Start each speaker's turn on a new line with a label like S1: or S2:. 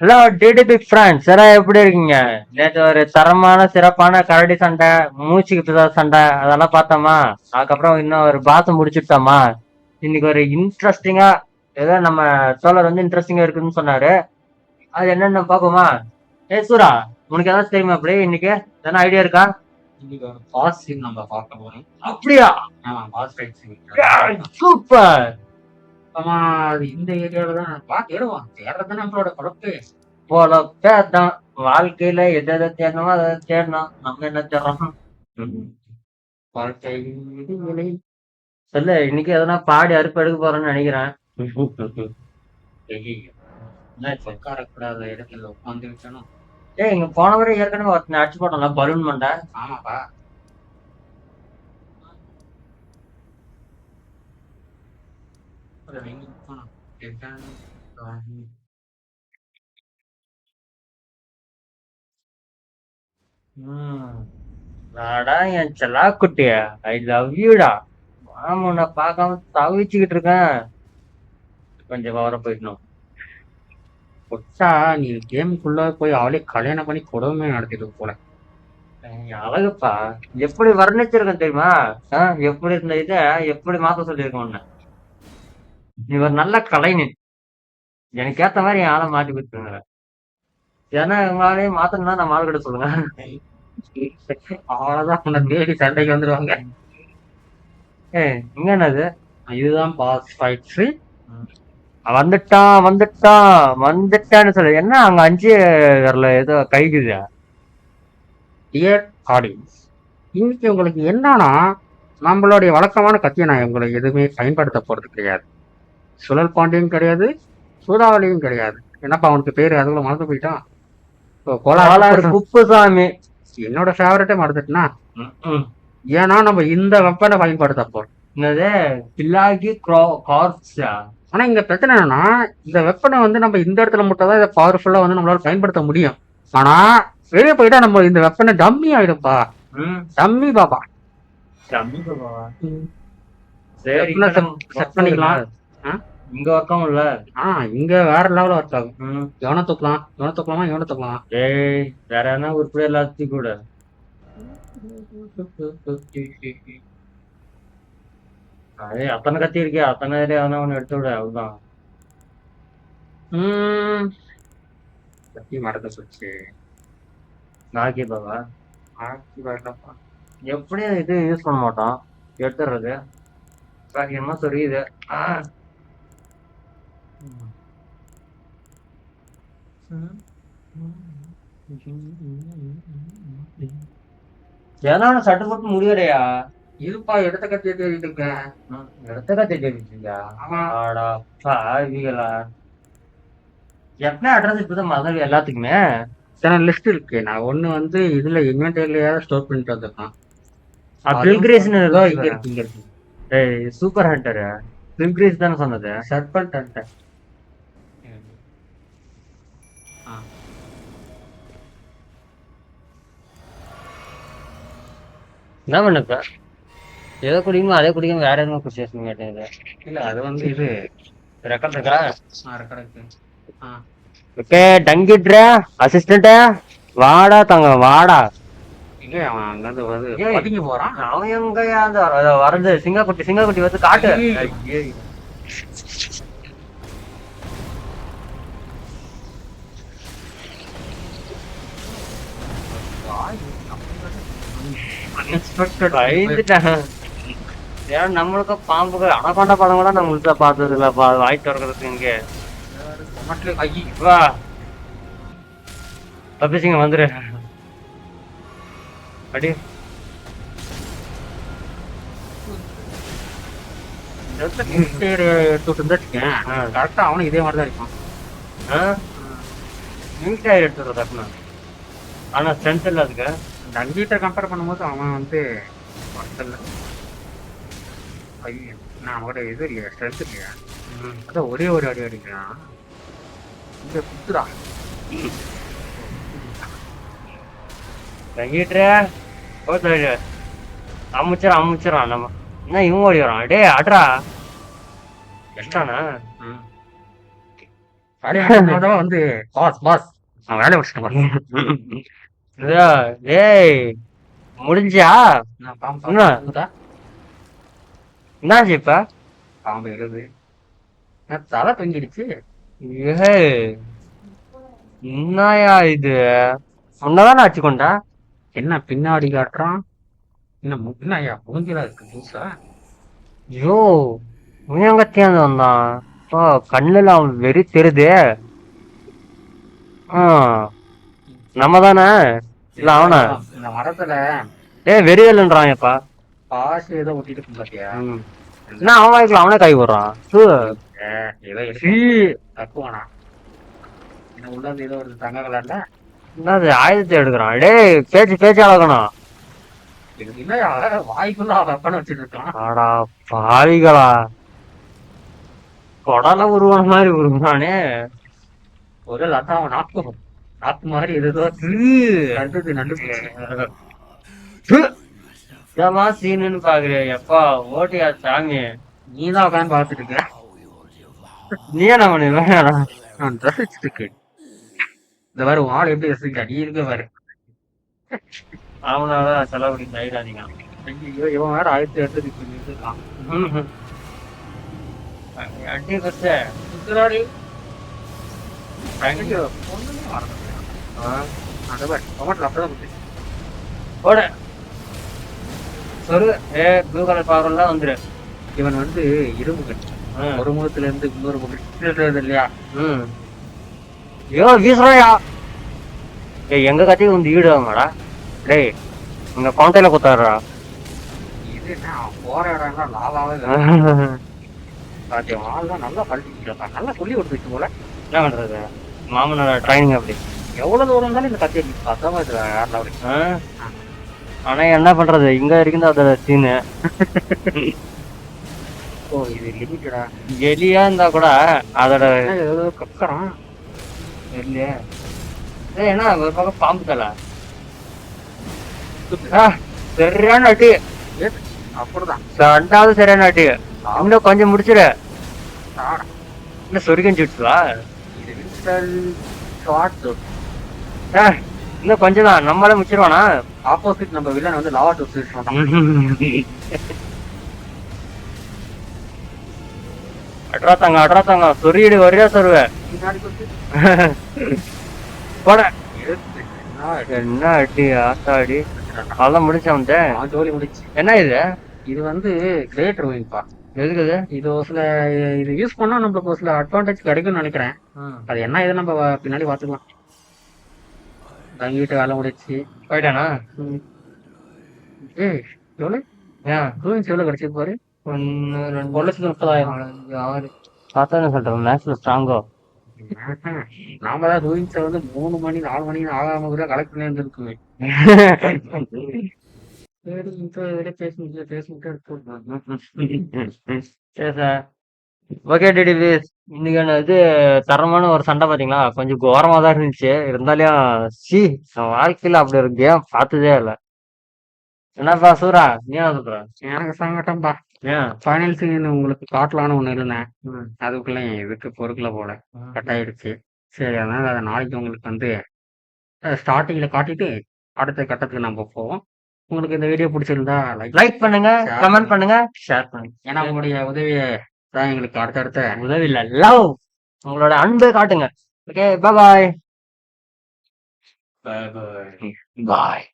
S1: Hello TDP friends எல்லாம் எப்படி இருக்கீங்க? நேற்று ஒரு தரமான சிறப்பான கரடி சண்டை மூச்சுக்கு பிசாசு சண்டை அதெல்லாம் பார்த்தோமா? அதுக்கப்புறம் இன்னும் ஒரு பாசம் முடிச்சுட்டோமா இன்னைக்கு ஒரு இன்ட்ரெஸ்டிங்கா ஏதோ நம்ம தோழர் வந்து இன்ட்ரெஸ்டிங்கா இருக்குன்னு சொன்னாரு. அது என்னன்னு பார்ப்போமா? ஏ சூரா உனக்கு ஏதாச்சும் தெரியுமா அப்படி இன்னைக்கு எதனா ஐடியா இருக்கா?
S2: இன்னைக்கு ஒரு பாஸ் சீன் நம்ம பார்க்க போறோம்.
S1: அப்படியா? சூப்பர்
S2: அது இந்த ஏரியால தான் பா தேடுவோம் தேடுறது நம்மளோட குழப்பு
S1: போல தான் வாழ்க்கையில எதை எதை தேடணுமோ அதை தேடணும். நம்ம என்ன தேடுறோம்
S2: வாழ்க்கை
S1: சொல்லு இன்னைக்கு எதனா பாடி அறுப்பு எடுக்க போறேன்னு நினைக்கிறேன்.
S2: உட்காரக்கூடாத இடத்துல உட்காந்து
S1: ஏய் இங்க போன வரை ஏற்கனவே ஒருத்தனை அடிச்சு போட்டோம்ல பலூன் மண்டை.
S2: ஆமாப்பா. அது எங்க போனோம்? எதான்?
S1: ம். நாடா என் செல்லா குட்டியா ஐ லவ் யூடா மாமா உன்னை பார்க்காம தவிச்சுக்கிட்டு இருக்கேன். கொஞ்சம் வர போயிடணும்.
S2: கொச்சா நீ கேமுக்குள்ள போய் அவளே கல்யாணம் பண்ணி கொடுமை நடத்திட்டு போல.
S1: ஏய், அழகுப்பா. எப்படி வர்ணிச்சிருக்கேன் தெரியுமா? ஆ, எப்படி இருந்த இதை? எப்படி மாத்த சொல்லியிருக்கேன் உன்னை? இவர் நல்ல கலைஞன். எனக்கு ஏத்த மாதிரி என் ஆளை மாட்டி கொடுத்துருங்க. ஏன்னா உங்களாலேயே மாத்தணும்னா நான் மால் கிட்ட சொல்லுங்க.
S2: அவ்வளவுதான். உன்னை தேடி சண்டைக்கு வந்துருவாங்க.
S1: ஏ இங்க என்னது
S2: இதுதான் பாஸ் ஃபைட்ஸ்
S1: வந்துட்டான் வந்துட்டான் வந்துட்டான்னு சொல்லு. என்ன அங்க அஞ்சு வரல ஏதோ கைக்குது
S2: டியர் ஆடியன்ஸ் இன்னைக்கு உங்களுக்கு என்னன்னா நம்மளுடைய வழக்கமான கத்தியை நான் உங்களை எதுவுமே பயன்படுத்த போறது கிடையாது. சுழல் பாண்டியும் கிடையாது சூதாவளியும் கிடையாது. என்னப்பா அவனுக்கு பேரு அதுக்குள்ள மறந்து போயிட்டான்
S1: கோளாறு குப்புசாமி.
S2: என்னோட ஃபேவரட்டே மறந்துட்டுனா. ஏன்னா நம்ம இந்த வெப்பனை பயன்படுத்த போறோம்.
S1: என்னது? பில்லாகி கார்ப்ஸா?
S2: ஆனா இங்க பிரச்சனை என்னன்னா இந்த வெப்பனை வந்து நம்ம இந்த இடத்துல மட்டும் தான் இதை பவர்ஃபுல்லா வந்து நம்மளால பயன்படுத்த முடியும். ஆனா வெளியே போயிட்டா நம்ம இந்த வெப்பனை டம்மி ஆயிடும்பா. டம்மி.
S1: சரி
S2: எப்படின்னா set- set பண்ணிக்கலாம்.
S1: இங்க பக்கம் இல்ல?
S2: ஆ இங்க வேற லெவல்ல ஒர்க் ஆகும். எவனை தூக்கலாம் எவனை தூக்கலாமா எவனை தூக்கலாம்?
S1: ஏய் வேற என்ன உருப்படி எல்லாத்தையும் கூட. ஏய் அத்தனை கத்தி இருக்கே அத்தனை இதுல எவனா ஒண்ணு எடுத்து விட அவ்வளவுதான்.
S2: ம். கத்தி மறந்து போச்சு
S1: நாக்கி பாபா?
S2: ஆக்கி வரலப்பா.
S1: எப்படி இது யூஸ் பண்ண மாட்டோம் எடுத்துடுறது. என்ன சொல்லியுது ஆ. ஏன்னா சட்டு போட்டு முடியலையா?
S2: இருப்பா எடுத்த கத்தியை தேடிட்டு இருக்கேன்
S1: இடத்த கத்தி தெரிவிச்சியா
S2: ஆமா.
S1: ஆடா பாவிகளா எப்பனா அட்ரஸ் இப்பதான் மதம் எல்லாத்துக்குமே.
S2: இத்தனை லிஸ்ட் இருக்கு. நான் ஒண்ணு வந்து இதுல இன்வென்டரியில ஸ்டோர் பண்ணிட்டு வந்திருக்கான்.
S1: பில்கிரேஸ்னு ஏதோ
S2: இங்க இருக்கு இங்க இருக்கு.
S1: ஏய் சூப்பர் ஹண்டர் பில்கிரேஸ் தானே சொன்னது?
S2: சர்பண்ட் அண்டர்
S1: என்ன பண்ணுப்ப? எதை குடிக்குமோ அதே குடிக்கும் வேற எதுவும் குடிச்சு கேட்டேன்
S2: இல்ல அது வந்து இது
S1: ரெக்கார்ட் இருக்கா. ஓகே டங்கிட்ற அசிஸ்டன்ட் வாடா தங்க வாடா.
S2: போறான்?
S1: அவன் வர- வரது சிங்கக்குட்டி சிங்கக்குட்டி வந்து காட்டு.
S2: அன்எக்ஸ்பெக்டட்
S1: பயந்துட்டேன் ஏன் நம்மளுக்கு பாம்புக்கு அனகொண்ட படம் கூட நம்ம உள்ள பார்த்தது இல்லப்பா வாய் திறக்கிறதுக்கு இங்க.
S2: ஐயோ
S1: தப்பிச்சிங்க வந்துரு. அடி.
S2: எடுத்துட்டு இருந்தா வச்சுக்கேன்
S1: ஆ.
S2: கரெக்டா அவனும் இதே மாதிரி தான் இருப்பான்
S1: மில்க் ஆயில் எடுத்துரு தட்டினா ஆனா ஸ்ட்ரென்த் இல்ல அதுக்கு.
S2: டங்கீட்ட கம்பேர் பண்ணும்போது அவன் வந்து ஒருத்தல்ல ஐயோ நான் கூட இது இல்லையா ஸ்ட்ரென்த் இல்லையா. அதான் ஒரே ஒரு அடி அடிக்கிறான். இந்த குத்துடா
S1: தங்கிட்டு போட்டு அமுச்சிடும் அமுச்சிடும் நம்ம. என்ன இவன் ஓடி வரான்? டேய் அட்ரா
S2: வேலையை வந்து பாஸ் பாஸ் நான் வேலையை முடிச்சிட்டு வரேன்
S1: இதோ, டேய் முடிஞ்சா
S2: நான் பாம்பு.
S1: என்ன?
S2: பாம்புதா?
S1: என்னாச்சு இப்ப?
S2: பாம்பு எழுது தலை தொங்கிடுச்சு?
S1: ஏய் என்னயா இது? உன்னதான் ஆச்சு கொண்டா?
S2: என்ன பின்னாடி காட்டுறான்? என்ன மு- என்ன ஐயா மூஞ்சில இருக்கு
S1: ஐயோ முயங்கத்தியாந்து வந்தான்? ஓ கண்ணுல அவன் வெறி தெரியுது ஆ நம்ம தானே இல்ல அவனா?
S2: இந்த மரத்துல
S1: ஏய் வெறியல்ன்றான் எப்பா
S2: பாசி ஏதோ ஒட்டிட்டு பாத்தியா?
S1: என்ன அவன் வாய்க்குள்ள அவனே கை போடுறான்.
S2: ஏ, தக்குவானா என்ன உள்ள ஏதோ ஒரு தங்க கலர்ல?
S1: என்னது ஆயுதத்தை எடுக்கிறான்? டேய் பேச்சு பேச்சு அழகணும்
S2: வாய்க்குள்ள வெப்பன் வச்சுட்டு இருக்கான்?
S1: ஆடா பாவிகளா. கொடல உருவான மாதிரி உருவானே.
S2: ஒரு லதா நாக்கு நாக்கு மாதிரி ஏதோ. நடுது நடு
S1: இதமா சீனுன்னு பாக்குறியா எப்பா ஓட்டியா சாமி?
S2: நீ தான் உட்காந்து பார்த்துட்டு இருக்க.
S1: நீ என்ன பண்ணுவேடா
S2: நான் ட்ரெஸ் வச்சுட்டு இருக்கேன் இந்த மாதிரி ஆள் எப்படி ரசிக்கிறா நீ இருக்க பாரு.
S1: அவனால செலவு ஆயிடாதீங்க
S2: இவன் வேற ஆயிரத்தி எடுத்து இருக்கான்.
S1: அடி கத்து
S2: சுத்துறாடி.
S1: ஐயோ.
S2: ஒண்ணுமே
S1: போடு. சொல்லு. ஏ ப்ளூ கலர் பவர் வந்துரு.
S2: இவன் வந்து
S1: ஆ,
S2: ஒரு முகத்துல இருந்து இன்னொரு முகம் இல்லையா?
S1: ம். ஐயோ வீசுறாயா? ஏய் எங்க கத்தி வந்து ஈடுவாங்கடா டேய் உங்க கொண்டையில குத்தாடுறா
S2: இது என்ன போற இடம்லாம் லாவாவே பாத்தியா ஆள் தான் நல்லா பழகிட்டு நல்லா சொல்லி கொடுத்துச்சு போல.
S1: என்ன பண்றது? மாமனோட ட்ரைனிங் அப்படி.
S2: எவ்வளவு தூரம் இருந்தாலும் இந்த கத்தி அடிக்கும் பத்தாம இதுல அப்படி
S1: ஆ? ஆனா என்ன பண்றது? இங்க வரைக்கும் தான் அதோட சீனு
S2: ஓ இது லிமிட்டடா
S1: எலியா இருந்தா கூட அதோட
S2: ஏதோ கக்கறான்
S1: இல்லையே ஏய், என்ன ஒரு பக்கம் பாம்பு தலை. ஆ, சரியான அடி.
S2: அப்படிதான்.
S1: ரெண்டாவது சரியான அடி. இன்னும் கொஞ்சம் முடிச்சிரு. இன்னும் சொருகன் சுட்டுவா
S2: இது ஷார்ட்
S1: இன்னும் கொஞ்சம் தான் நம்மளால முடிச்சிருவானா?
S2: ஆப்போசிட் நம்ம வில்லன் வந்து லாவா டூ
S1: அட்ரா தாங்க அட்ரா தாங்க சொருவ
S2: பின்னாடி கொடுத்து
S1: போட.
S2: என்ன
S1: அடி ஆத்தாடி அதெல்லாம் முடிச்சவன்
S2: அவன் ஜோலி முடிச்சு.
S1: என்ன இது?
S2: இது வந்து கிரேட் ரூயிங்ப்பா
S1: எதுக்கு இது?
S2: ஒரு சில இது யூஸ் பண்ணா நம்மளுக்கு ஒரு சில அட்வான்டேஜ் கிடைக்கும்னு நினைக்கிறேன். அது என்ன இது நம்ம பின்னாடி பார்த்துக்கலாம் தங்கிட்டு வேலை முடிச்சு.
S1: போயிட்டானா?
S2: ஏய் எவ்வளோ
S1: ஏன்
S2: ரூயிங்ஸ் எவ்வளோ கிடைச்சது பாரு.
S1: ஒன்னு ரெண்டு
S2: ஒரு லட்சத்து முப்பதாயிரம்.
S1: ஆறு. பார்த்தா என்ன சொல்றேன் மேக்ஸ்ல ஸ்ட்ராங்கோ
S2: நாம தான் ரூயிங்ஸை வந்து மூணு மணி நாலு மணி ஆகாம கூட கலெக்ட் பண்ணி இருந்திருக்குமே சரி பேசிட்டு பேசிட்டு
S1: சரி சார் ஓகே டிடிவிஸ் இன்னைக்கு என்ன இது தரமான ஒரு சண்டை பாத்தீங்களா கொஞ்சம் கோரமா தான் இருந்துச்சு. இருந்தாலும் சி நான் வாழ்க்கையில அப்படி ஒரு கேம் பார்த்ததே இல்ல. என்னப்பா சூரா நீ என்ன சொல்ற?
S2: எனக்கு சங்கட்டம்பா
S1: ஏன்?
S2: ஃபைனல் சீன் உங்களுக்கு காட்டலான்னு ஒன்று இருந்தேன். அதுக்குள்ள இதுக்கு பொறுக்கல போல. கட் ஆயிடுச்சு சரி அதனால அதை நாளைக்கு உங்களுக்கு வந்து ஸ்டார்டிங்ல காட்டிட்டு அடுத்த கட்டத்துக்கு நம்ம போவோம். உங்களுக்கு இந்த வீடியோ பிடிச்சிருந்தா லைக்
S1: லைக் பண்ணுங்க கமெண்ட் பண்ணுங்க. ஷேர் பண்ணுங்க.
S2: ஏன்னா உங்களுடைய உதவியை தான் எங்களுக்கு அடுத்தடுத்த
S1: உதவி இல்ல லவ். உங்களோட அன்பை காட்டுங்க. ஓகே பாய் பாய்